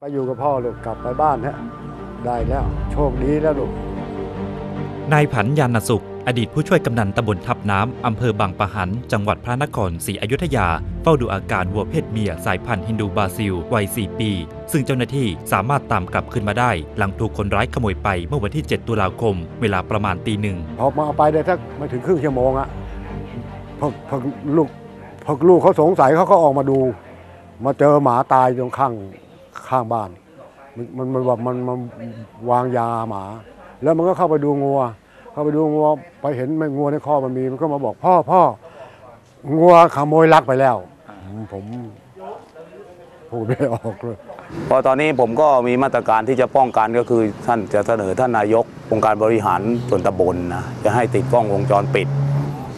ไปอยู่กับพ่อลูกกลับไปบ้านฮะได้แล้ว โชคดีแล้วลูกนายผันยานสุข อดีตผู้ช่วยกำนันตำบลทับน้ำอำเภอบางปะหัน จังหวัดพระนครศรีอยุธยา เฝ้าดูอาการวัวเพศเมียสายพันธุ์ฮินดูบราซิล วัย 4 ปี ซึ่งเจ้าหน้าที่สามารถตามกลับคืนมาได้ หลังถูกคนร้ายขโมยไปเมื่อวันที่ 7 ตุลาคม เวลาประมาณตีหนึ่งพอมาเอาไปได้สักไม่ถึงครึ่งชั่วโมงอะพอพอลูกพอลูกเขาสงสัยเขาก็ออกมาดู มาเจอหมาตายตรงข้าง ข้างบ้านมันมันมันว่ามันมันวางยาหมา แล้วมันก็เข้าไปดูงัว เข้าไปดูงัวไปเห็นแม่งัวในคอมันมีมันก็มาบอกพ่อพ่องัวขโมยลักไปแล้ว ผมพูดไม่ออกเลยเพราะตอนนี้ผมก็มีมาตรการที่จะป้องกันก็คือท่านจะเสนอท่านนายกองค์การบริหารส่วนตำบลนะจะให้ติดกล้องวงจรปิด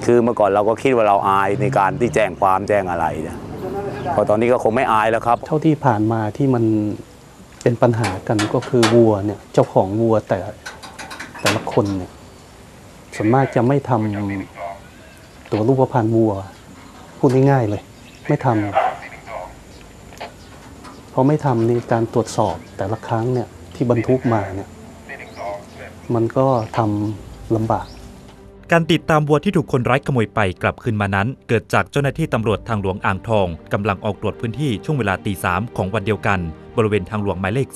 คือเมื่อก่อนเราก็คิดว่าเราอายในการที่แจ้งความแจ้งอะไรนะ พอตอนนี้ก็คงไม่อายแล้วครับ เท่าที่ผ่านมาที่มันเป็นปัญหากันก็คือวัวเนี่ยเจ้าของวัวแต่แต่ละคนเนี่ยส่วนมากจะไม่ทำตัวรูปพรรณวัว พูดง่ายๆเลย ไม่ทำพอไม่ทำนี่การตรวจสอบแต่ละครั้งเนี่ยที่บรรทุกมาเนี่ยมันก็ทำลำบาก การติดตามวัวที่ถูกคนร้ายขโมยไปกลับคืนมานั้น เกิดจากเจ้าหน้าที่ตำรวจทางหลวงอ่างทองกำลังออกตรวจพื้นที่ช่วงเวลาตีสามของวันเดียวกัน บริเวณทางหลวงหมายเลข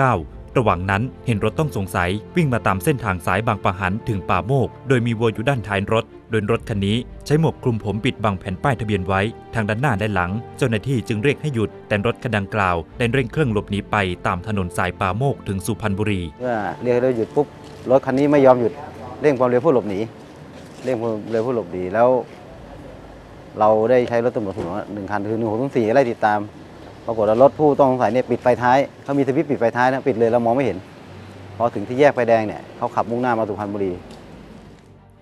329 ระหว่างนั้นเห็นรถต้องสงสัยวิ่งมาตามเส้นทางสายบางปะหันถึงป่าโมก โดยมีวัวอยู่ด้านท้ายรถ โดยรถคันนี้ใช้หมวกคลุมผมปิดบังแผ่นป้ายทะเบียนไว้ ทางด้านหน้าและหลัง เจ้าหน้าที่จึงเรียกให้หยุด แต่รถคันดังกล่าวได้เร่งเครื่องหลบหนีไปตามถนนสายป่าโมกถึงสุพรรณบุรีเมื่อเรียกให้เราหยุดปุ๊บรถคันนี้ไม่ยอมหยุดเร่งความเร็วเพื่อหลบหนี เรียกเรียกผู้หลบหนีแล้ว เราได้ใช้รถตำรวจถึงหนึ่งคันคือหนึ่งหกถึงสี่ไล่ติดตาม ปรากฏว่ารถผู้ต้องสงสัยเนี่ยปิดไฟท้ายเขามีสวิตช์ปิดไฟท้ายนะปิดเลยเรามองไม่เห็น พอถึงที่แยกไฟแดงเนี่ยเขาขับมุ่งหน้ามาสุพรรณบุรี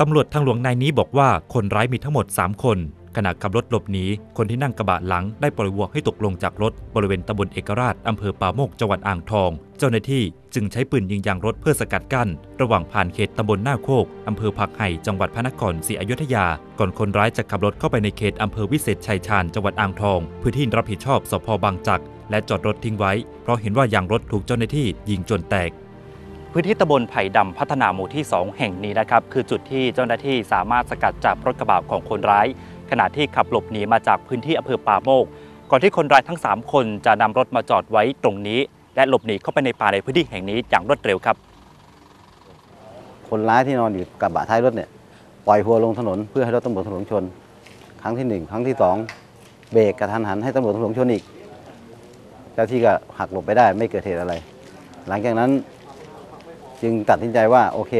ตำรวจทางหลวงนายนี้บอกว่าคนร้ายมีทั้งหมด 3 คน ขณะขับรถหลบหนี คนที่นั่งกระบะหลังได้ปล่อยวัวให้ตกลงจากรถ บริเวณตำบลเอกราชอำเภอป่าโมกจังหวัดอ่างทอง เจ้าหน้าที่จึงใช้ปืนยิงยางรถเพื่อสกัดกั้น ระหว่างผ่านเขตตำบลหน้าโคกอำเภอผักไห่จังหวัดพระนครศรีอยุธยา ก่อนคนร้ายจะขับรถเข้าไปในเขตอำเภอวิเศษชัยชาญจังหวัดอ่างทอง พื้นที่รับผิดชอบสพบางจักรและจอดรถทิ้งไว้ เพราะเห็นว่ายางรถถูกเจ้าหน้าที่ยิงจนแตกพื้นที่ตำบลไผ่ดำพัฒนาหมู่ที่ 2 แห่งนี้นะครับ คือจุดที่เจ้าหน้าที่สามารถสกัดจับรถกระบะของคนร้าย ขณะที่ขับหลบหนีมาจากพื้นที่อำเภอป่าโมก ก่อนที่คนร้ายทั้ง 3 คนจะนำรถมาจอดไว้ตรงนี้ และหลบหนีเข้าไปในป่าในพื้นที่แห่งนี้อย่างรวดเร็วครับ คนร้ายที่นอนอยู่กระบะท้ายรถเนี่ยปล่อยหัวลงถนนเพื่อให้รถตำรวจทางหลงชน ครั้งที่หนึ่งครั้งที่สองเบรกกระทันหันให้ตำรวจทางหลงชนอีก เจ้าที่ก็หักหลบไปได้ไม่เกิดเหตุอะไร หลังจากนั้นจึงตัดสินใจว่าโอเค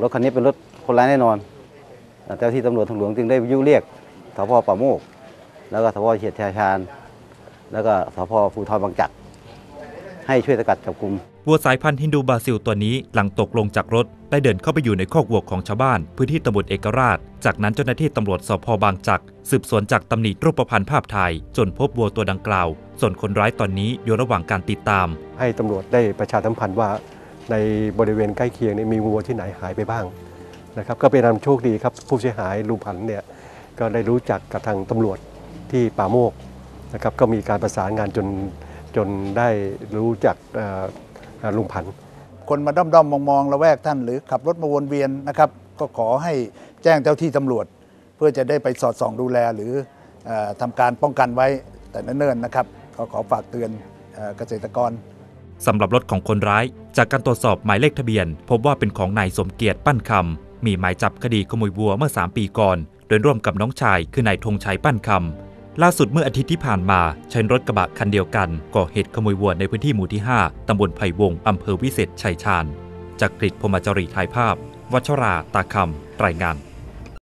รถคันนี้เป็นรถคนร้ายแน่นอน เจ้าที่ตำรวจทางหลวงจึงได้วิทยุเรียกสพป่าโมก แล้วก็สพเขียดชายชาญ แล้วก็สพภูทรบางจักรให้ช่วยสกัดจับกลุ่มวัวสายพันธุ์ฮินดูบราซิลตัวนี้หลังตกลงจากรถ ได้เดินเข้าไปอยู่ในคอกวัวของชาวบ้าน พื้นที่ตำบลเอกราช จากนั้นเจ้าหน้าที่ตำรวจสพบางจักรสืบสวนจากตำหนิรูปพรรณภาพถ่าย จนพบวัวตัวดังกล่าว ส่วนคนร้ายตอนนี้อยู่ระหว่างการติดตาม ให้ตำรวจได้ประชาสัมพันธ์ว่า ในบริเวณใกล้เคียงเนี่ยมีวัวที่ไหนหายไปบ้าง นะครับก็เป็นความโชคดีครับผู้เสียหายลุงพันธุ์เนี่ยก็ได้รู้จักกับทางตำรวจที่ป่าโมกนะครับก็มีการประสานงานจนจนได้รู้จักเอ่อเอ่อลุงพันธุ์คนมาด้อมๆมองๆระแวกท่านหรือขับรถมาวนเวียนนะครับก็ขอให้แจ้งเจ้าที่ตำรวจ เพื่อจะได้ไปสอดส่องดูแลหรือเออทำการป้องกันไว้แต่เนิ่นๆนะครับก็ขอฝากเตือนเอ่อเกษตรกรสำหรับรถของคนร้าย จากการตรวจสอบหมายเลขทะเบียน พบว่าเป็นของนายสมเกียรติปั้นคำ มีหมายจับคดีขโมยวัวเมื่อ 3 ปีก่อน โดยร่วมกับน้องชายคือนายธงชัยปั้นคำล่าสุดเมื่ออาทิตย์ที่ผ่านมา ใช้รถกระบะคันเดียวกัน ก่อเหตุขโมยวัวในพื้นที่หมู่ที่ 5 ตำบลไผ่วง อำเภอวิเศษชัยชาญจากกริดพมจรีถ่ายภาพ วัชราตาคำรายงาน